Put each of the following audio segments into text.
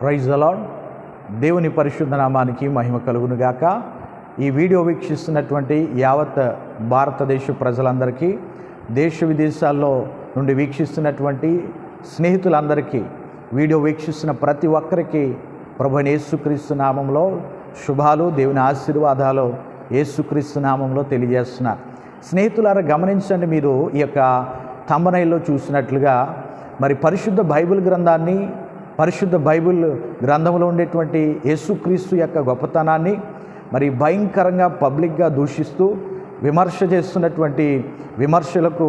Praise అలాడ్ దేవుని పరిశుద్ధ నామానికి మహిమ కలుగును గాక ఈ వీడియో వీక్షిస్తున్నటువంటి యావత్ భారతదేశ ప్రజలందరికీ దేశ విదేశాల్లో నుండి వీక్షిస్తున్నటువంటి స్నేహితులందరికీ వీడియో వీక్షిస్తున్న ప్రతి ఒక్కరికి ప్రభు యేసుక్రీస్తు నామంలో శుభాలు దేవుని ఆశీర్వాదాలు యేసుక్రీస్తు నామంలో తెలియజేస్తున్నారు స్నేహితులారా గమనించండి మీరు ఈ యొక్క తమ్మనైల్లో చూసినట్లుగా మరి పరిశుద్ధ బైబిల్ గ్రంథాన్ని పరిశుద్ధ బైబిల్ గ్రంథంలో ఉండేటువంటి యేసుక్రీస్తు యొక్క గొప్పతనాన్ని మరి భయంకరంగా పబ్లిక్గా దూషిస్తూ విమర్శ చేస్తున్నటువంటి విమర్శలకు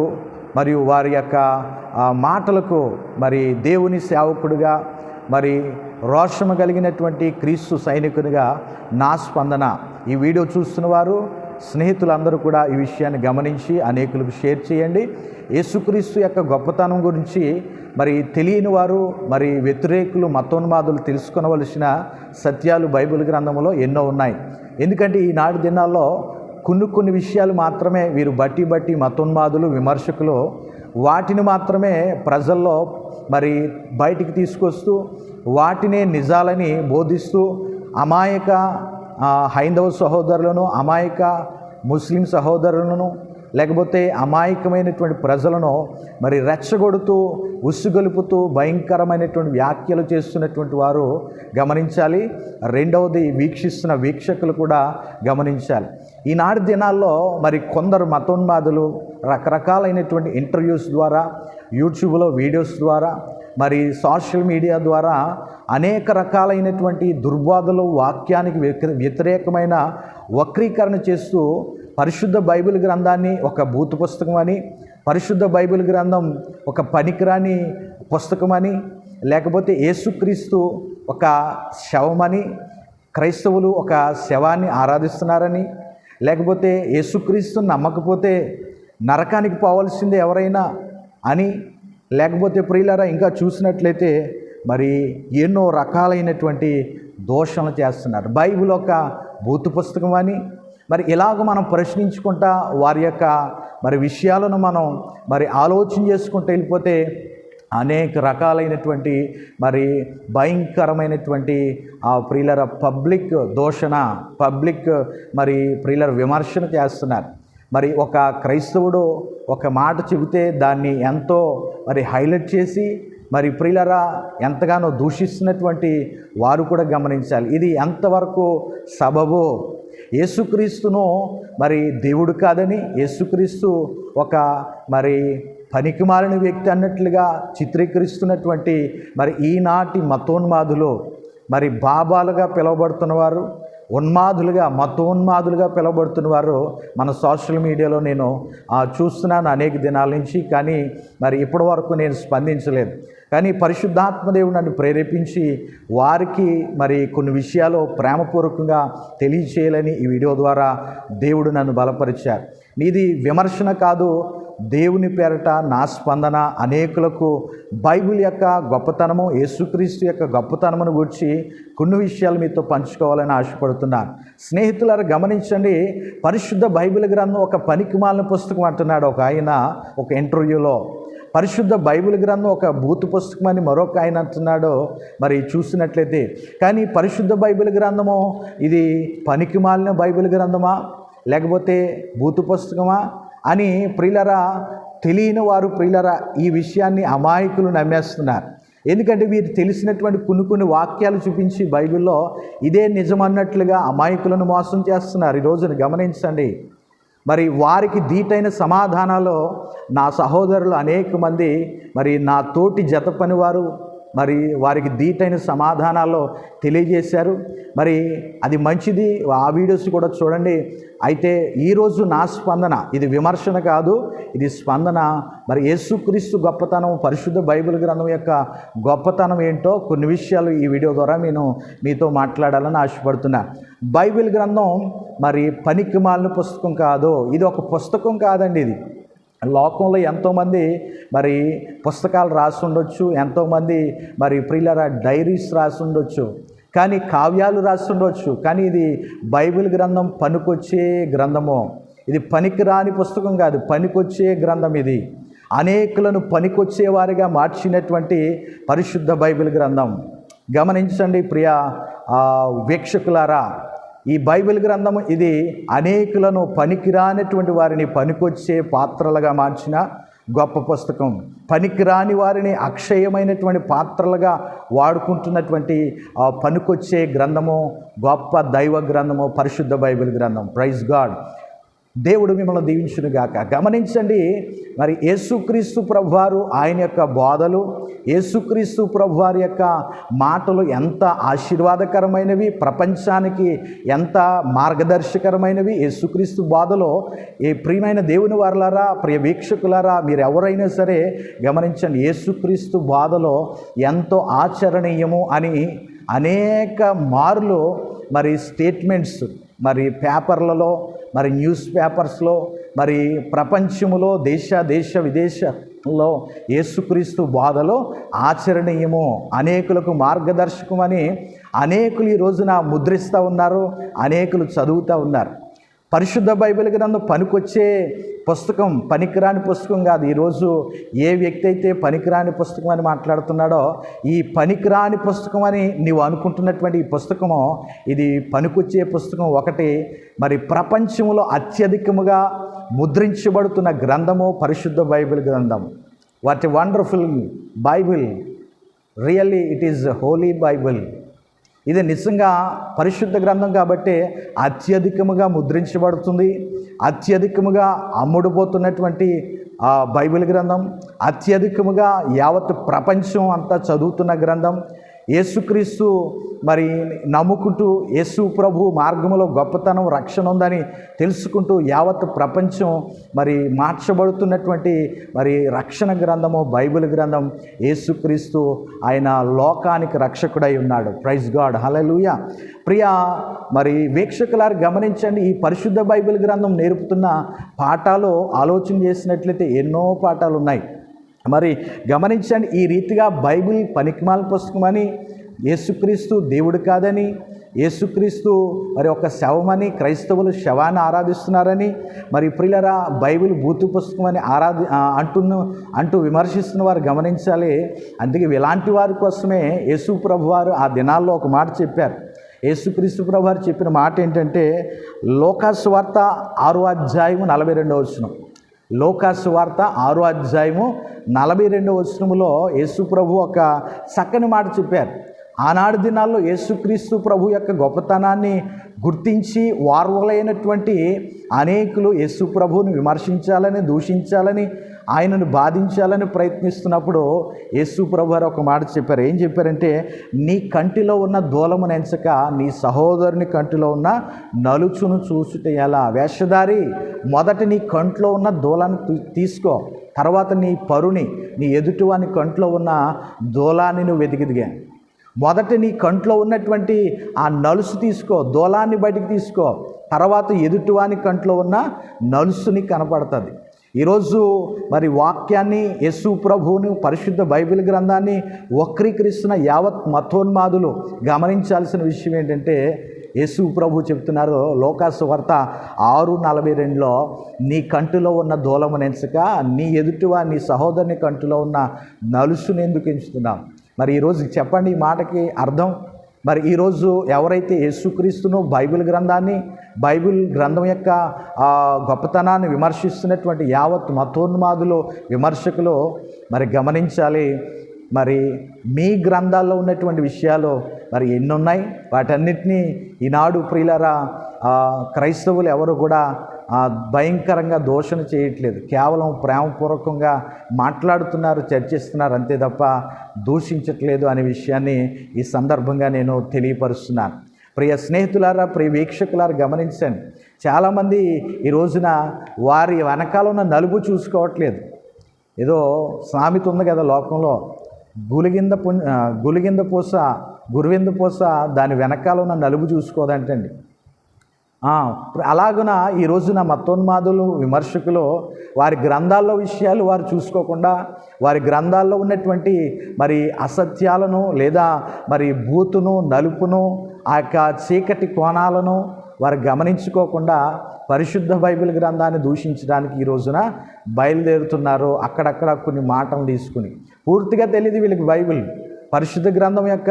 మరియు వారి యొక్క మాటలకు మరి దేవుని సేవకుడిగా మరి రోషము కలిగినటువంటి క్రీస్తు సైనికునిగా నా స్పందన. ఈ వీడియో చూస్తున్న వారు స్నేహితులందరూ కూడా ఈ విషయాన్ని గమనించి అనేకులకు షేర్ చేయండి. యేసుక్రీస్తు యొక్క గొప్పతనం గురించి మరి తెలియని వారు మరి వ్యతిరేకులు మతోన్మాదులు తెలుసుకునవలసిన సత్యాలు బైబిల్ గ్రంథంలో ఎన్నో ఉన్నాయి. ఎందుకంటే ఈనాడు దినాల్లో కొన్ని కొన్ని విషయాలు మాత్రమే వీరు బట్టి బట్టి మతోన్మాదులు విమర్శకులు వాటిని మాత్రమే ప్రజల్లో మరి బయటికి తీసుకొస్తూ వాటినే నిజాలని బోధిస్తూ అమాయక హైందవ సహోదరులను అమాయక ముస్లిం సహోదరులను లేకపోతే అమాయకమైనటువంటి ప్రజలను మరి రెచ్చగొడుతూ ఉసుగొలుపుతూ భయంకరమైనటువంటి వ్యాఖ్యలు చేస్తున్నటువంటి వారు గమనించాలి. రెండవది వీక్షిస్తున్న వీక్షకులు కూడా గమనించాలి. ఈనాటి దినాల్లో మరి కొందరు మతోన్మాదులు రకరకాలైనటువంటి ఇంటర్వ్యూస్ ద్వారా యూట్యూబ్లో వీడియోస్ ద్వారా మరి సోషల్ మీడియా ద్వారా అనేక రకాలైనటువంటి దుర్వాదలు వాక్యానికి వ్యతిరే- వ్యతిరేకమైన వక్రీకరణ చేస్తూ పరిశుద్ధ బైబిల్ గ్రంథాన్ని ఒక భూత పుస్తకం అని పరిశుద్ధ బైబిల్ గ్రంథం ఒక పనికిరాని పుస్తకమని లేకపోతే యేసుక్రీస్తు ఒక శవమని క్రైస్తవులు ఒక శవాన్ని ఆరాధిస్తున్నారని లేకపోతే యేసుక్రీస్తు నమ్మకపోతే నరకానికి పోవాల్సింది ఎవరైనా అని లేకపోతే ప్రియులారా ఇంకా చూసినట్లయితే మరి ఎన్నో రకాలైనటువంటి దోషణలు చేస్తున్నారు. బైబిల్ ఒక భూత పుస్తకం అని. మరి ఇలాగ మనం ప్రశ్నించుకుంటా వారి యొక్క మరి విషయాలను మనం మరి ఆలోచన చేసుకుంటూ వెళ్ళిపోతే అనేక రకాలైనటువంటి మరి భయంకరమైనటువంటి ఆ ప్రియులర పబ్లిక్ దోషణ పబ్లిక్ మరి ప్రియులర విమర్శన చేస్తున్నారు. మరి ఒక క్రైస్తవుడు ఒక మాట చెబితే దాన్ని ఎంతో మరి హైలైట్ చేసి మరి ప్రియులరా ఎంతగానో దూషిస్తున్నటువంటి వారు కూడా గమనించాలి. ఇది ఎంతవరకు సబబు? యేసుక్రీస్తును మరి దేవుడు కాదని యేసుక్రీస్తు ఒక మరి పనికిమాలిన వ్యక్తి అన్నట్లుగా చిత్రీకరిస్తున్నటువంటి మరి ఈనాటి మతోన్మాదులు మరి బాబాలుగా పిలువబడుతున్నవారు ఉన్మాదులుగా మతోన్మాదులుగా పిలువబడుతున్న వారు మన సోషల్ మీడియాలో నేను చూస్తున్నాను అనేక దినాల నుంచి కానీ మరి ఇప్పటి వరకు నేను స్పందించలేదు. కానీ పరిశుద్ధాత్మదేవుడు నన్ను ప్రేరేపించి వారికి మరి కొన్ని విషయాలు ప్రేమపూర్వకంగా తెలియచేయాలని ఈ వీడియో ద్వారా దేవుడు నన్ను బలపరిచారు. నీది విమర్శన కాదు దేవుని పేరట నా స్పందన అనేకులకు బైబిల్ యొక్క గొప్పతనము యేసుక్రీస్తు యొక్క గొప్పతనమును గురించి కొన్ని విషయాలు మీతో పంచుకోవాలని ఆశపడుతున్నాను. స్నేహితులారు గమనించండి పరిశుద్ధ బైబిల్ గ్రంథం ఒక పనికిమాలిన పుస్తకం అంటున్నాడు ఒక ఆయన ఒక ఇంటర్వ్యూలో. పరిశుద్ధ బైబిల్ గ్రంథం ఒక భూత పుస్తకం అని మరొక ఆయన అంటున్నాడు మరి చూసినట్లయితే. కానీ పరిశుద్ధ బైబిల్ గ్రంథము ఇది పనికిమాలిన బైబిల్ గ్రంథమా? లేకపోతే భూత పుస్తకమా? అని ప్రియులరా తెలియని వారు ప్రియులరా ఈ విషయాన్ని అమాయకులు నమ్మేస్తున్నారు. ఎందుకంటే వీరు తెలిసినటువంటి కొన్ని కొన్ని వాక్యాలు చూపించి బైబిల్లో ఇదే నిజమన్నట్లుగా అమాయకులను మోసం చేస్తున్నారు. ఈ రోజున గమనించండి. మరి వారికి దీటైన సమాధానాలు నా సహోదరులు అనేక మంది మరి నా తోటి జత పనివారు మరి వారికి దీటైన సమాధానాల్లో తెలియజేశారు. మరి అది మంచిది. ఆ వీడియోస్ కూడా చూడండి. అయితే ఈరోజు నా స్పందన ఇది విమర్శన కాదు. ఇది స్పందన. మరి యేసుక్రీస్తు గొప్పతనం పరిశుద్ధ బైబిల్ గ్రంథం యొక్క గొప్పతనం ఏంటో కొన్ని విషయాలు ఈ వీడియో ద్వారా నేను మీతో మాట్లాడాలని ఆశపడుతున్నా. బైబిల్ గ్రంథం మరి పనికి మాలిన పుస్తకం కాదు. ఇది ఒక పుస్తకం కాదండి ఇది. లోకంలో ఎంతోమంది మరి పుస్తకాలు రాసి ఉండొచ్చు ఎంతోమంది మరి ప్రియులర డైరీస్ రాసి ఉండొచ్చు కానీ కావ్యాలు రాసి కానీ ఇది బైబిల్ గ్రంథం పనికొచ్చే గ్రంథము. ఇది పనికిరాని పుస్తకం కాదు పనికొచ్చే గ్రంథం ఇది. అనేకులను పనికొచ్చేవారిగా మార్చినటువంటి పరిశుద్ధ బైబిల్ గ్రంథం. గమనించండి ప్రియ వీక్షకులారా ఈ బైబిల్ గ్రంథం ఇది అనేకులను పనికిరానటువంటి వారిని పనికొచ్చే పాత్రలుగా మార్చిన గొప్ప పుస్తకం. పనికిరాని వారిని అక్షయమైనటువంటి పాత్రలుగా వాడుకుంటున్నటువంటి పనికొచ్చే గ్రంథము గొప్ప దైవ గ్రంథము పరిశుద్ధ బైబిల్ గ్రంథం. Praise God. దేవుడు మిమ్మల్ని దీవించునుగాక. గమనించండి మరి యేసుక్రీస్తు ప్రభువారు ఆయన యొక్క బోధలు యేసుక్రీస్తు ప్రభువారి యొక్క మాటలు ఎంత ఆశీర్వాదకరమైనవి ప్రపంచానికి ఎంత మార్గదర్శకరమైనవి యేసుక్రీస్తు బోధలో ఏ ప్రియమైన దేవుని వారలారా ప్రియ వీక్షకులారా మీరు ఎవరైనా సరే గమనించండి యేసుక్రీస్తు బోధలో ఎంతో ఆచరణీయము అని అనేక మార్లు మరి స్టేట్మెంట్స్ మరి పేపర్లలో మరి న్యూస్ పేపర్స్లో మరి ప్రపంచములో దేశ దేశ విదేశాల్లో యేసుక్రీస్తు బాధలో ఆచరణీయము. అనేకులకు మార్గదర్శకమని అనేకులు ఈ రోజున ముద్రిస్తూ ఉన్నారు అనేకులు చదువుతూ ఉన్నారు. పరిశుద్ధ బైబిల్ గ్రంథం పనికొచ్చే పుస్తకం పనికిరాని పుస్తకం కాదు. ఈరోజు ఏ వ్యక్తి అయితే పనికిరాని పుస్తకం అని మాట్లాడుతున్నాడో ఈ పనికిరాని పుస్తకం అని నీవు అనుకుంటున్నటువంటి ఈ పుస్తకము ఇది పనికొచ్చే పుస్తకం ఒకటి. మరి ప్రపంచంలో అత్యధికముగా ముద్రించబడుతున్న గ్రంథము పరిశుద్ధ బైబిల్ గ్రంథం. What wonderful Bible. Really it is holy Bible. ఇది నిజంగా పరిశుద్ధ గ్రంథం కాబట్టి అత్యధికముగా ముద్రించబడుతుంది. అత్యధికముగా అమ్ముడుపోతున్నటువంటి బైబిల్ గ్రంథం అత్యధికముగా యావత్ ప్రపంచం అంతా చదువుతున్న గ్రంథం యేసుక్రీస్తు మరి నమ్ముకుంటూ యేసు ప్రభు మార్గంలో గొప్పతనం రక్షణ ఉందని తెలుసుకుంటూ యావత్ ప్రపంచం మరి మార్చబడుతున్నటువంటి మరి రక్షణ గ్రంథము బైబిల్ గ్రంథం యేసుక్రీస్తు ఆయన లోకానికి రక్షకుడై ఉన్నాడు. Praise God. హలలుయ ప్రియ మరి వీక్షకులారు గమనించండి ఈ పరిశుద్ధ బైబిల్ గ్రంథం నేర్పుతున్న పాఠాలు ఆలోచన చేసినట్లయితే ఎన్నో పాఠాలు ఉన్నాయి మరి గమనించండి ఈ రీతిగా బైబిల్ పనికిమాల పుస్తకమని యేసుక్రీస్తు దేవుడు కాదని యేసుక్రీస్తు మరి ఒక శవమని క్రైస్తవులు శవాన్ని ఆరాధిస్తున్నారని మరి ప్రియులరా బైబిల్ బూతు పుస్తకం అని ఆరాధి అంటున్న అంటూ విమర్శిస్తున్న వారు గమనించాలి. అందుకే ఇలాంటి వారి కోసమే యేసు ప్రభు వారు ఆ దినాల్లో ఒక మాట చెప్పారు. యేసుక్రీస్తు ప్రభు వారు చెప్పిన మాట ఏంటంటే లోకాసు వార్త ఆరో అధ్యాయము నలభై రెండవ వచ్చినాం లోకాసు వార్త ఆరో అధ్యాయము నలభై రెండవ వచనములో యేసు ప్రభు ఒక చక్కని మాట చెప్పారు. ఆనాడు దినాల్లో యేసుక్రీస్తు ప్రభు యొక్క గొప్పతనాన్ని గుర్తించి వార్వలైనటువంటి అనేకులు యేసు ప్రభువుని విమర్శించాలని దూషించాలని ఆయనను బాధించాలని ప్రయత్నిస్తున్నప్పుడు యేసు ప్రభువారు ఒక మాట చెప్పారు. ఏం చెప్పారంటే నీ కంటిలో ఉన్న దూలమును ఎంచక నీ సహోదరుని కంటిలో ఉన్న నలుచును చూసుట ఎలా? వేషధారి మొదట నీ కంట్లో ఉన్న దూలాన్ని తీసుకో తర్వాత నీ పరుని నీ ఎదుటివాని కంట్లో ఉన్న దూలాన్ని నువ్వు వెతికిదిగా. మొదట నీ కంట్లో ఉన్నటువంటి ఆ నలుసు తీసుకో దూలాన్ని బయటికి తీసుకో తర్వాత ఎదుటివాని కంట్లో ఉన్న నలుసుని కనపడుతుంది. ఈరోజు మరి వాక్యాన్ని యస్సు ప్రభువుని పరిశుద్ధ బైబిల్ గ్రంథాన్ని వక్రీకరిస్తున్న యావత్ మతోన్మాదులు గమనించాల్సిన విషయం ఏంటంటే యేసు ప్రభు చెప్తున్నారు లోకాసు వార్త ఆరు నలభై రెండులో నీ కంటిలో ఉన్న దూలమునెంచక నీ ఎదుటివా నీ సహోదరుని కంటిలో ఉన్న నలుసుని ఎందుకు మరి ఈరోజు చెప్పండి ఈ మాటకి అర్థం? మరి ఈరోజు ఎవరైతే యేసుక్రీస్తును బైబిల్ గ్రంథాన్ని బైబిల్ గ్రంథం యొక్క గొప్పతనాన్ని విమర్శిస్తున్నటువంటి యావత్ మతోన్మాదులు విమర్శకులు మరి గమనించాలి. మరి మీ గ్రంథాల్లో ఉన్నటువంటి విషయాలు మరి ఎన్ని ఉన్నాయి వాటన్నిటినీ ఈనాడు ప్రియులరా క్రైస్తవులు ఎవరు కూడా భయంకరంగా దోషణ చేయట్లేదు. కేవలం ప్రేమపూర్వకంగా మాట్లాడుతున్నారు చర్చిస్తున్నారు అంతే తప్ప దూషించట్లేదు అనే విషయాన్ని ఈ సందర్భంగా నేను తెలియపరుస్తున్నాను. ప్రియ స్నేహితులారా ప్రియ వీక్షకులారా గమనించండి. చాలామంది ఈ రోజున వారి వెనకాల ఉన్న నలుపు చూసుకోవట్లేదు. ఏదో సామెత ఉంది కదా లోకంలో గులిగింద పు గులిగింద పూస గురువింద పూస దాని వెనకాల ఉన్న నలుపు చూసుకోదంటండి. అలాగున ఈ రోజున మతోన్మాదులు విమర్శకులు వారి గ్రంథాల్లో విషయాలు వారు చూసుకోకుండా వారి గ్రంథాల్లో ఉన్నటువంటి మరి అసత్యాలను లేదా మరి బూతును నలుపును ఆ యొక్క చీకటి కోణాలను వారు గమనించుకోకుండా పరిశుద్ధ బైబిల్ గ్రంథాన్ని దూషించడానికి ఈ రోజున బయలుదేరుతున్నారు. అక్కడక్కడ కొన్ని మాటలు తీసుకుని. పూర్తిగా తెలియదు వీళ్ళకి బైబిల్. పరిశుద్ధ గ్రంథం యొక్క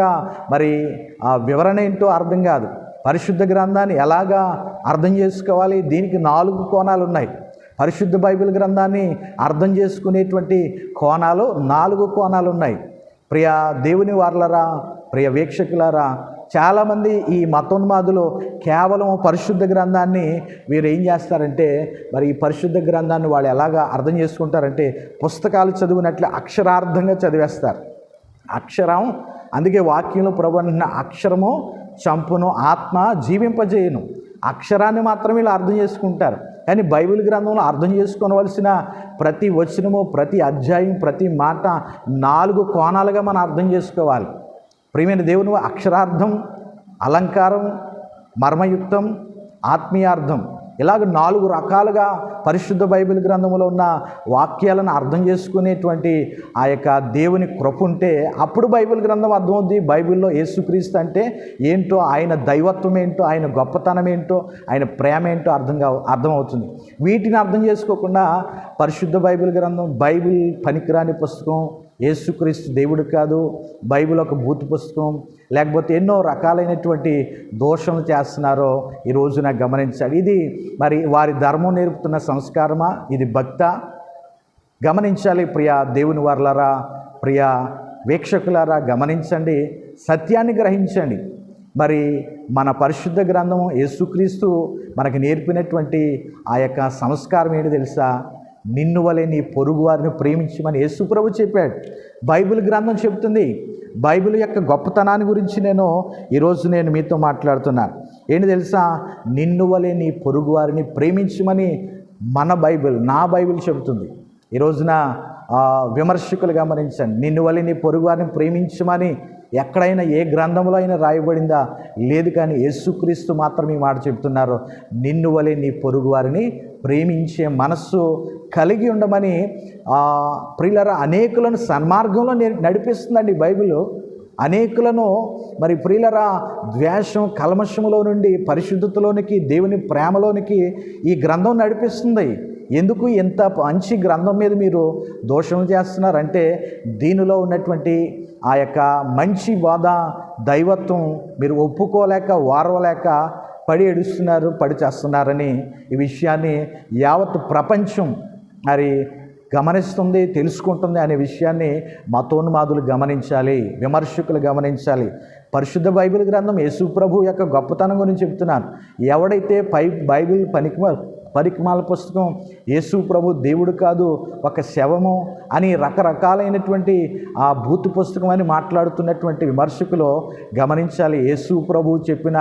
మరి ఆ వివరణ ఏంటో అర్థం కాదు. పరిశుద్ధ గ్రంథాన్ని ఎలాగా అర్థం చేసుకోవాలి? దీనికి నాలుగు కోణాలు ఉన్నాయి. పరిశుద్ధ బైబిల్ గ్రంథాన్ని అర్థం చేసుకునేటువంటి కోణాలు నాలుగు కోణాలు ఉన్నాయి. ప్రియ దేవుని వార్లరా ప్రియ వీక్షకులారా చాలామంది ఈ మతోన్మాదులు కేవలం పరిశుద్ధ గ్రంథాన్ని వీరు ఏం చేస్తారంటే మరి ఈ పరిశుద్ధ గ్రంథాన్ని వాళ్ళు ఎలాగా అర్థం చేసుకుంటారంటే పుస్తకాలు చదివినట్లు అక్షరార్థంగా చదివేస్తారు. అక్షరం అందుకే వాక్యంలో ప్రభు అంటున్న అక్షరము చంపును ఆత్మ జీవింపజేయను. అక్షరాన్ని మాత్రమే ఇలా అర్థం చేసుకుంటారు. కానీ బైబిల్ గ్రంథంలో అర్థం చేసుకోవలసిన ప్రతి వచనము ప్రతి అధ్యాయం ప్రతి మాట నాలుగు కోణాలుగా మనం అర్థం చేసుకోవాలి. ప్రియమైన దేవుని అక్షరార్థం అలంకారం మర్మయుక్తం ఆత్మీయార్థం. ఇలాగ నాలుగు రకాలుగా పరిశుద్ధ బైబిల్ గ్రంథంలో ఉన్న వాక్యాలను అర్థం చేసుకునేటువంటి ఆ యొక్క దేవుని కృప ఉంటే అప్పుడు బైబిల్ గ్రంథం అర్థమవుద్ది. బైబిల్లో యేసుక్రీస్తు అంటే ఏంటో ఆయన దైవత్వం ఏంటో ఆయన గొప్పతనం ఏంటో ఆయన ప్రేమ ఏంటో అర్థం కావు అర్థమవుతుంది. వీటిని అర్థం చేసుకోకుండా పరిశుద్ధ బైబిల్ గ్రంథం బైబిల్ పనికిరాని పుస్తకం యేసుక్రీస్తు దేవుడు కాదు బైబిల్ ఒక భూత పుస్తకం. లేకపోతే ఎన్నో రకాలైనటువంటి దోషములు చేస్తున్నారో ఈ రోజున గమనించాలి. ఇది మరి వారి ధర్మం నేర్పుతున్న సంస్కారమా? ఇది భక్త? గమనించాలి ప్రియ దేవుని వర్లరా ప్రియ వీక్షకులారా గమనించండి సత్యాన్ని గ్రహించండి. మరి మన పరిశుద్ధ గ్రంథం యేసుక్రీస్తు మనకు నేర్పినటువంటి ఆ యొక్క సంస్కారం ఏంటి తెలుసా? నిన్ను వలె నీ పొరుగు వారిని ప్రేమించమని యేసుప్రభు చెప్పాడు. బైబిల్ గ్రంథం చెప్తుంది. బైబిల్ యొక్క గొప్పతనాన్ని గురించి నేను ఈరోజు నేను మీతో మాట్లాడుతున్నాను. ఏంటి తెలుసా? నిన్ను వలె నీ పొరుగు వారిని ప్రేమించమని మన బైబిల్ నా బైబిల్ చెబుతుంది. ఈరోజున విమర్శకులు గమనించండి. నిన్ను వలె నీ పొరుగు వారిని ప్రేమించమని ఎక్కడైనా ఏ గ్రంథంలో అయినా రాయబడిందా? లేదు కానీ యేసుక్రీస్తు మాత్రం ఈ మాట చెప్తున్నారు. నిన్ను వలె నీ పొరుగు వారిని ప్రేమించే మనస్సు కలిగి ఉండమని ప్రియులర అనేకులను సన్మార్గంలో నే- నడిపిస్తుందండి బైబిల్. అనేకులను మరి ప్రియులరా ద్వేషం కల్మషములో నుండి పరిశుద్ధతలోనికి దేవుని ప్రేమలోనికి ఈ గ్రంథం నడిపిస్తుంది. ఎందుకు ఎంత మంచి గ్రంథం మీద మీరు దోషం చేస్తున్నారంటే దీనిలో ఉన్నటువంటి ఆ యొక్క మంచి బాధ దైవత్వం మీరు ఒప్పుకోలేక వారవలేక పడి ఏడుస్తున్నారు పడి చేస్తున్నారని ఈ విషయాన్ని యావత్ ప్రపంచం మరి గమనిస్తుంది తెలుసుకుంటుంది అనే విషయాన్ని మతోన్మాదులు గమనించాలి విమర్శకులు గమనించాలి. పరిశుద్ధ బైబిల్ గ్రంథం యేసు ప్రభు యొక్క గొప్పతనం గురించి చెప్తున్నాను. ఎవడైతే పై బైబిల్ పనికి పరికమాల పుస్తకం యేసు ప్రభు దేవుడు కాదు ఒక శవము అని రకరకాలైనటువంటి ఆ భూతు పుస్తకం అని మాట్లాడుతున్నటువంటి విమర్శకులు గమనించాలి. యేసు ప్రభు చెప్పిన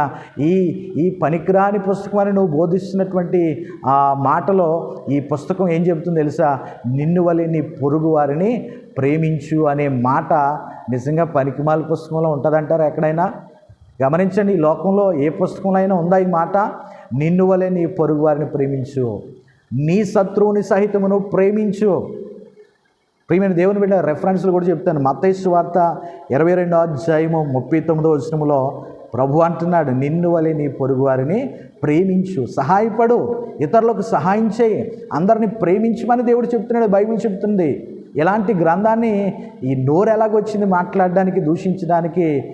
ఈ ఈ పనికిరాని పుస్తకం అని నువ్వు బోధిస్తున్నటువంటి ఆ మాటలో ఈ పుస్తకం ఏం చెబుతుందో తెలుసా? నిన్ను వలె నీ పొరుగు వారిని ప్రేమించు అనే మాట నిజంగా పనికిమాల పుస్తకంలో ఉంటుందంటారా ఎక్కడైనా? గమనించండి ఈ లోకంలో ఏ పుస్తకంలో అయినా ఉందా ఈ మాట? నిన్ను వలె నీ పొరుగు వారిని ప్రేమించు. నీ శత్రువుని సహితమును ప్రేమించు. ప్రియమైన దేవుని బిడ్డ రెఫరెన్స్లు కూడా చెప్తాను. మతైసు వార్త ఇరవై రెండో అధ్యాయము ముప్పై తొమ్మిదో వచనంలో ప్రభు అంటున్నాడు నిన్ను వలె నీ పొరుగు వారిని ప్రేమించు. సహాయపడు. ఇతరులకు సహాయం చేయి. అందరిని ప్రేమించమని దేవుడు చెప్తున్నాడు బైబిల్ చెప్తుంది. ఇలాంటి గ్రంథాన్ని ఈ నోరు ఎలాగొచ్చింది మాట్లాడడానికి దూషించడానికి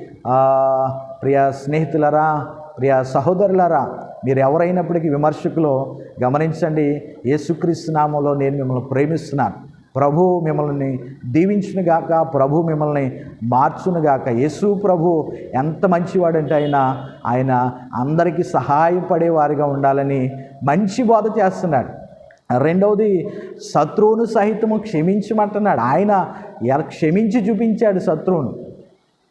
ప్రియ స్నేహితులరా ప్రియ సహోదరులరా మీరు ఎవరైనప్పటికీ విమర్శకులు గమనించండి. యేసుక్రీస్తు నామంలో నేను మిమ్మల్ని ప్రేమిస్తున్నాను. ప్రభు మిమ్మల్ని దీవించునుగాక ప్రభు మిమ్మల్ని మార్చునుగాక యేసు ప్రభు ఎంత మంచివాడంటే ఆయన ఆయన అందరికీ సహాయపడేవారిగా ఉండాలని మంచి బోధ చేస్తున్నాడు. రెండవది శత్రువును సహితము క్షమించమంటున్నాడు. ఆయన క్షమించి చూపించాడు శత్రువును.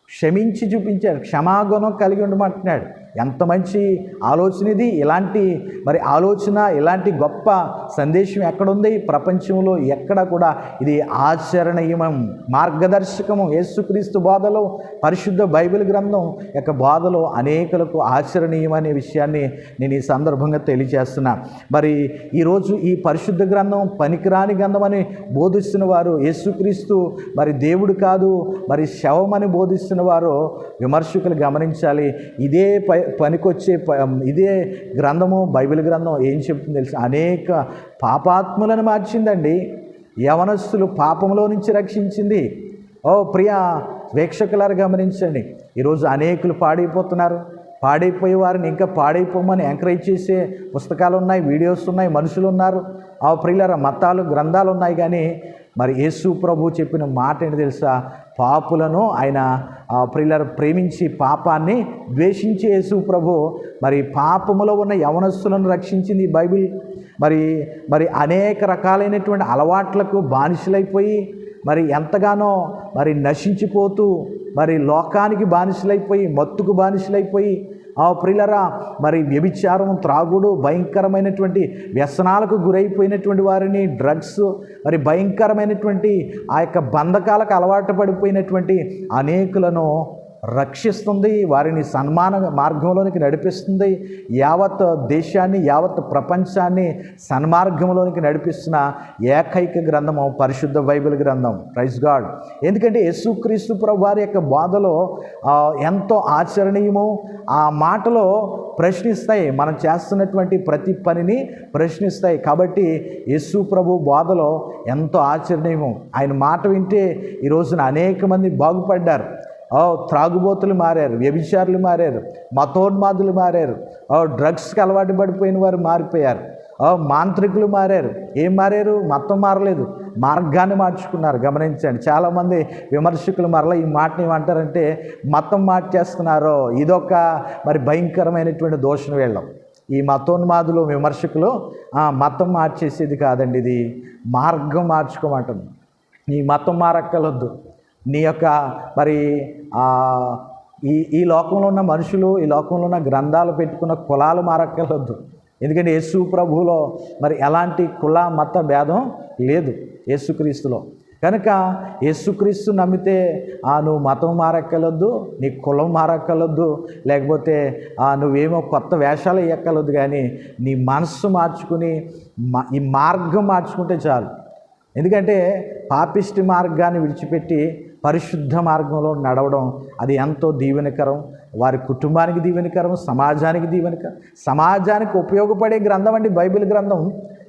క్షమించి చూపించాడు. క్షమాగుణం కలిగి ఉండమంటున్నాడు. ఎంత మంచి ఆలోచన ఇది ఇలాంటి మరి ఆలోచన ఇలాంటి గొప్ప సందేశం ఎక్కడుంది? ప్రపంచంలో ఎక్కడ కూడా ఇది ఆచరణీయమం మార్గదర్శకము. యేసుక్రీస్తు బోధలో పరిశుద్ధ బైబిల్ గ్రంథం యొక్క బోధలో అనేకులకు ఆచరణీయమనే విషయాన్ని నేను ఈ సందర్భంగా తెలియజేస్తున్నా. మరి ఈరోజు ఈ పరిశుద్ధ గ్రంథం పనికిరాని గ్రంథం అని బోధిస్తున్న వారు యేసుక్రీస్తు మరి దేవుడు కాదు మరి శవం అని బోధిస్తున్న వారు విమర్శకులు గమనించాలి. ఇదే పై పనికొచ్చే ప- ఇదే గ్రంథము బైబిల్ గ్రంథం ఏం చెప్తుంది తెలుసు? అనేక పాపాత్ములను మార్చిందండి. యవనస్తులు పాపంలో నుంచి రక్షించింది. ఓ ప్రియ వీక్షకులారు గమనించండి. ఈరోజు అనేకులు పాడైపోతున్నారు. పాడైపోయే వారిని ఇంకా పాడైపోమని ఎంకరేజ్ చేసే పుస్తకాలు ఉన్నాయి వీడియోస్ ఉన్నాయి మనుషులు ఉన్నారు. ఆ ప్రియులర మతాలు గ్రంథాలు ఉన్నాయి కానీ మరి యేసు ప్రభు చెప్పిన మాట ఏంటి తెలుసా? పాపులను ఆయన ప్రిల్లర్ ప్రేమించి పాపాన్ని ద్వేషించి యేసు ప్రభు మరి పాపములో ఉన్న యవనస్తులను రక్షించింది బైబిల్. మరి మరి అనేక రకాలైనటువంటి అలవాట్లకు బానిసలైపోయి మరి ఎంతగానో మరి నశించిపోతూ మరి లోకానికి బానిసలైపోయి మత్తుకు బానిసలైపోయి ఆ ప్రిలరా మరి వ్యభిచారం త్రాగుడు భయంకరమైనటువంటి వ్యసనాలకు గురైపోయినటువంటి వారిని డ్రగ్స్ మరి భయంకరమైనటువంటి ఆ యొక్క బంధకాలకు అలవాటు పడిపోయినటువంటి అనేకులను రక్షిస్తుంది వారిని సన్మాన మార్గంలోనికి నడిపిస్తుంది యావత్ దేశాన్ని యావత్ ప్రపంచాన్ని సన్మార్గంలోనికి నడిపిస్తున్న ఏకైక గ్రంథము పరిశుద్ధ బైబిల్ గ్రంథం. ప్రైజ్ గాడ్ ఎందుకంటే యేసుక్రీస్తు ప్రభు వారి యొక్క బాధలో ఎంతో ఆచరణీయము ఆ మాటలో ప్రశ్నిస్తాయి. మనం చేస్తున్నటువంటి ప్రతి పనిని ప్రశ్నిస్తాయి. కాబట్టి యేసు ప్రభు బాధలో ఎంతో ఆచరణీయము. ఆయన మాట వింటే ఈ రోజున అనేక మంది బాగుపడ్డారు. త్రాగుబోతులు మారారు వ్యభిచారులు మారారు మతోన్మాదులు మారారు. ఓ డ్రగ్స్కి అలవాటు పడిపోయిన వారు మారిపోయారు. ఓ మాంత్రికులు మారారు. ఏం మారారు? మతం మారలేదు. మార్గాన్ని మార్చుకున్నారు. గమనించండి. చాలామంది విమర్శకులు మరలా ఈ మాటని ఏమంటారంటే మతం మార్చేస్తున్నారో ఇదొక మరి భయంకరమైనటువంటి దోషం వీళ్ళం. ఈ మతోన్మాదులు విమర్శకులు మతం మార్చేసేది కాదండి ఇది. మార్గం మార్చుకోమంటుంది ఈ మతం మారక్కలొద్దు నీ యొక్క మరి ఈ ఈ లోకంలో ఉన్న మనుషులు ఈ లోకంలో ఉన్న గ్రంథాలు పెట్టుకున్న కులాలు మారక్కలొద్దు ఎందుకంటే యేసు ప్రభువులో మరి ఎలాంటి కుల మత భేదం లేదు యేసుక్రీస్తులో. కనుక యేసుక్రీస్తు నమ్మితే ఆ నువ్వు మతం మారక్కలొద్దు నీ కులం మారక్కలొద్దు లేకపోతే ఆ నువ్వేమో కొత్త వేషాలు ఎక్కలొద్దు కానీ నీ మనస్సు మార్చుకుని మా- ఈ మార్గం మార్చుకుంటే చాలు. ఎందుకంటే పాపిష్టి మార్గాన్ని విడిచిపెట్టి పరిశుద్ధ మార్గంలో నడవడం అది ఎంతో దీవెనకరం. వారి కుటుంబానికి దీవెనకరం సమాజానికి దీవెనకరం. సమాజానికి ఉపయోగపడే గ్రంథం అండి బైబిల్ గ్రంథం.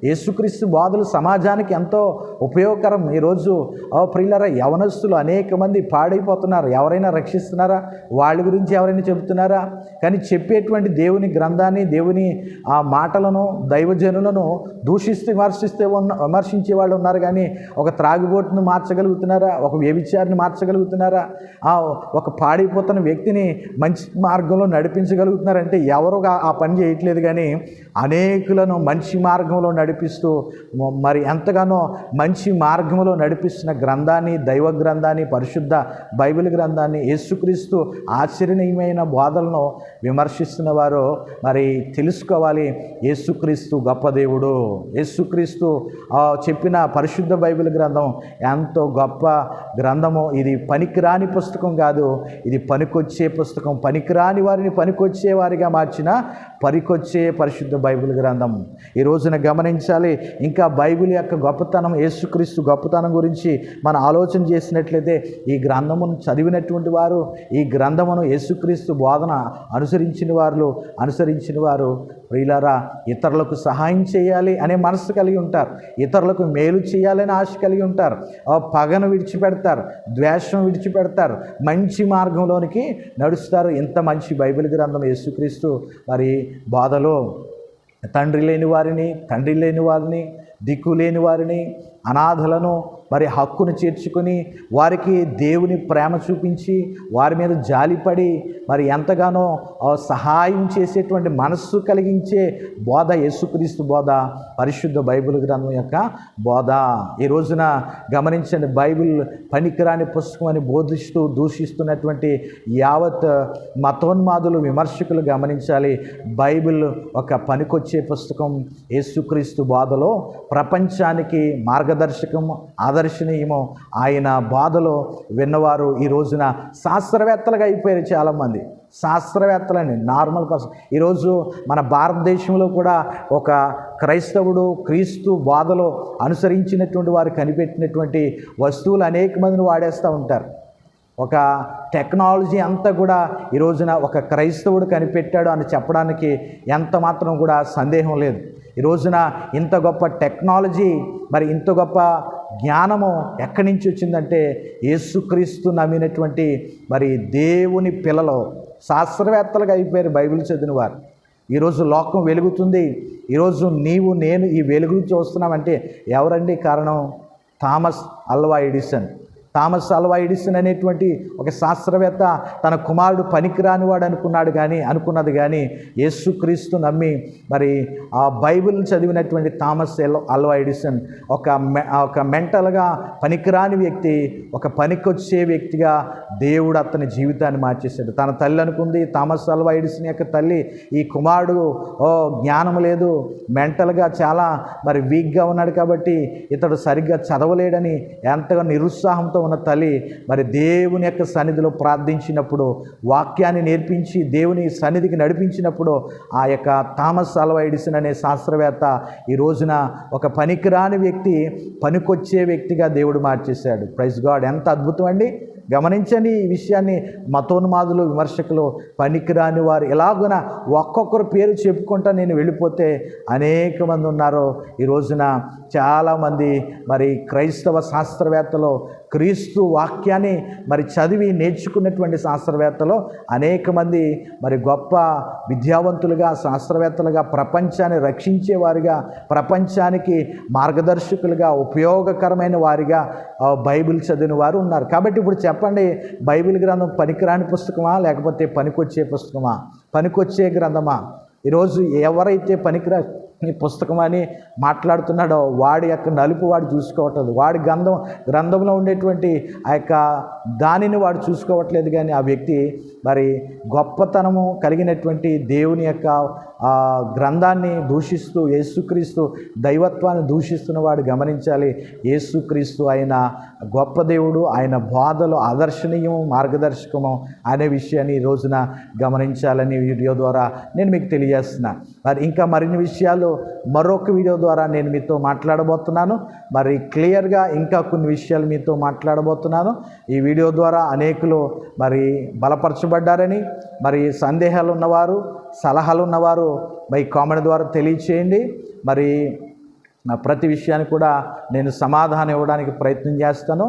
యేసుక్రీస్తు బాధలు సమాజానికి ఎంతో ఉపయోగకరం. ఈరోజు ఓ ప్రియులరా యవనస్తులు అనేక మంది పాడైపోతున్నారు. ఎవరైనా రక్షిస్తున్నారా? వాళ్ళ గురించి ఎవరైనా చెబుతున్నారా? కానీ చెప్పేటువంటి దేవుని గ్రంథాన్ని దేవుని ఆ మాటలను దైవజనులను దూషిస్తూ విమర్శిస్తే ఉన్న విమర్శించే వాళ్ళు ఉన్నారు కానీ ఒక త్రాగుబోటును మార్చగలుగుతున్నారా? ఒక వ్యభిచారిని మార్చగలుగుతున్నారా? ఆ ఒక పాడైపోతున్న వ్యక్తిని మంచి మార్గంలో నడిపించగలుగుతున్నారంటే ఎవరు ఆ- ఆ పని చేయట్లేదు కానీ అనేకులను మంచి మార్గంలో నడిపిస్తూ మరి ఎంతగానో మంచి మార్గంలో నడిపిస్తున్న గ్రంథాన్ని దైవ గ్రంథాన్ని పరిశుద్ధ బైబిల్ గ్రంథాన్ని యేసుక్రీస్తు ఆశ్చర్యనీయమైన బోధలను విమర్శిస్తున్న వారు మరి తెలుసుకోవాలి. యేసుక్రీస్తు గొప్ప దేవుడు. యేసుక్రీస్తు చెప్పిన పరిశుద్ధ బైబిల్ గ్రంథం ఎంతో గొప్ప గ్రంథము. ఇది పనికిరాని పుస్తకం కాదు. ఇది పనికొచ్చే పుస్తకం. పనికిరాని వారిని పనికొచ్చే వారిగా మార్చిన పనికొచ్చే పరిశుద్ధ బైబిల్ గ్రంథం. ఈ రోజున గ్రహించాలి ఇంకా బైబిల్ యొక్క గొప్పతనం యేసుక్రీస్తు గొప్పతనం గురించి మనం ఆలోచన చేసినట్లయితే ఈ గ్రంథమును చదివినటువంటి వారు ఈ గ్రంథమును యేసుక్రీస్తు బోధన అనుసరించిన వారు అనుసరించిన వారు ప్రియులారా ఇతరులకు సహాయం చేయాలి అనే మనసు కలిగి ఉంటారు. ఇతరులకు మేలు చేయాలని ఆశ కలిగి ఉంటారు. పగను విడిచిపెడతారు ద్వేషం విడిచిపెడతారు మంచి మార్గంలోనికి నడుస్తారు. ఇంత మంచి బైబిల్ గ్రంథం యేసుక్రీస్తు మరి బాధలో తండ్రి లేని వారిని తండ్రి లేని వారిని దిక్కు లేని వారిని అనాథలను మరి హక్కును చేర్చుకొని వారికి దేవుని ప్రేమ చూపించి వారి మీద జాలిపడి మరి ఎంతగానో సహాయం చేసేటువంటి మనస్సు కలిగించే బోధ యేసుక్రీస్తు బోధ పరిశుద్ధ బైబిల్ గ్రంథం యొక్క బోధ. ఈ రోజున గమనించండి బైబిల్ పనికిరాని పుస్తకం అని బోధిస్తూ దూషిస్తున్నటువంటి యావత్ మతోన్మాదులు విమర్శకులు గమనించాలి బైబిల్ ఒక పనికొచ్చే పుస్తకం యేసుక్రీస్తు బోధలో ప్రపంచానికి మార్గదర్శకం ఆదర్శనీయము. ఆయన బాధలో విన్నవారు ఈ రోజున శాస్త్రవేత్తలుగా అయిపోయారు చాలామంది. శాస్త్రవేత్తలని నార్మల్ పర్సన్ ఈరోజు మన భారతదేశంలో కూడా ఒక క్రైస్తవుడు క్రీస్తు బాధలో అనుసరించినటువంటి వారు కనిపెట్టినటువంటి వస్తువులు అనేక మందిని వాడేస్తూ ఉంటారు. ఒక టెక్నాలజీ అంతా కూడా ఈ రోజున ఒక క్రైస్తవుడు కనిపెట్టాడు అని చెప్పడానికి ఎంత మాత్రం కూడా సందేహం లేదు. ఈ రోజున ఇంత గొప్ప టెక్నాలజీ మరి ఇంత గొప్ప జ్ఞానము ఎక్కడి నుంచి వచ్చిందంటే యేసుక్రీస్తు నమ్మినటువంటి మరి దేవుని పిల్లలు శాస్త్రవేత్తలుగా అయిపోయారు బైబిల్ చదివిన వారు ఈరోజు లోకం వెలుగుతుంది. ఈరోజు నీవు నేను ఈ వెలుగు చూస్తున్నామంటే ఎవరండి కారణం? Thomas Alva Edison. Thomas Alva Edison అనేటువంటి ఒక శాస్త్రవేత్త తన కుమారుడు పనికిరాని వాడు అనుకున్నాడు కానీ అనుకున్నది కానీ యేసుక్రీస్తు నమ్మి మరి ఆ బైబిల్ చదివినటువంటి థామస్ అల్వా ఎడిసన్ ఒక మె ఒక మెంటల్గా పనికిరాని వ్యక్తి ఒక పనికొచ్చే వ్యక్తిగా దేవుడు అతని జీవితాన్ని మార్చేశాడు. తన తల్లి అనుకుంది థామస్ అల్వా ఎడిసన్ యొక్క తల్లి ఈ కుమారుడు ఓ జ్ఞానం లేదు మెంటల్గా చాలా మరి వీక్గా ఉన్నాడు కాబట్టి ఇతడు సరిగ్గా చదవలేడని ఎంతగా నిరుత్సాహంతో ఉన్న తల్లి మరి దేవుని యొక్క సన్నిధిలో ప్రార్థించినప్పుడు వాక్యాన్ని నేర్పించి దేవుని సన్నిధికి నడిపించినప్పుడు ఆ యొక్క థామస్ అల్వా ఎడిసన్ అనే శాస్త్రవేత్త ఈ రోజున ఒక పనికిరాని వ్యక్తి పనికొచ్చే వ్యక్తిగా దేవుడు మార్చేశాడు. Praise God. ఎంత అద్భుతం అండి. గమనించండి ఈ విషయాన్ని మతోన్మాదులు విమర్శకులు పనికిరాని వారు ఎలాగున ఒక్కొక్కరు పేరు చెప్పుకుంటా నేను వెళ్ళిపోతే అనేక మంది ఉన్నారు. ఈ రోజున చాలామంది మరి క్రైస్తవ శాస్త్రవేత్తలు క్రీస్తు వాక్యాన్ని మరి చదివి నేర్చుకున్నటువంటి శాస్త్రవేత్తలు అనేక మంది మరి గొప్ప విద్యావంతులుగా శాస్త్రవేత్తలుగా ప్రపంచాన్ని రక్షించేవారుగా ప్రపంచానికి మార్గదర్శకులుగా ఉపయోగకరమైన వారిగా బైబిల్ చదివిన వారు ఉన్నారు. కాబట్టి ఇప్పుడు చెప్పండి బైబిల్ గ్రంథం పనికిరాని పుస్తకమా లేకపోతే పనికొచ్చే పుస్తకమా? పనికొచ్చే గ్రంథమా? ఈరోజు ఎవరైతే పనికిరా ఈ పుస్తకం అని మాట్లాడుతున్నాడో వాడి యొక్క నలుపు వాడు చూసుకోవట్లేదు. వాడి గ్రంథం గ్రంథంలో ఉండేటువంటి ఆ యొక్క దానిని వాడు చూసుకోవట్లేదు కానీ ఆ వ్యక్తి మరి గొప్పతనము కలిగినటువంటి దేవుని యొక్క గ్రంథాన్ని దూషిస్తూ యేసుక్రీస్తు దైవత్వాన్ని దూషిస్తున్న వాడు గమనించాలి. యేసుక్రీస్తు ఆయన గొప్ప దేవుడు ఆయన బోధలు ఆదర్శనీయము మార్గదర్శకము అనే విషయాన్ని ఈ రోజున గమనించాలని వీడియో ద్వారా నేను మీకు తెలియజేస్తున్నా. మరి ఇంకా మరిన్ని విషయాలు మరొక వీడియో ద్వారా నేను మీతో మాట్లాడబోతున్నాను. మరి క్లియర్గా ఇంకా కొన్ని విషయాలు మీతో మాట్లాడబోతున్నాను. ఈ వీడియో ద్వారా అనేకులు మరి బలపరచబడ్డారని మరి సందేహాలు ఉన్నవారు సలహాలు ఉన్నవారు మరి కామెంట్ ద్వారా తెలియచేయండి. మరి ప్రతి విషయాన్ని కూడా నేను సమాధానం ఇవ్వడానికి ప్రయత్నం చేస్తాను.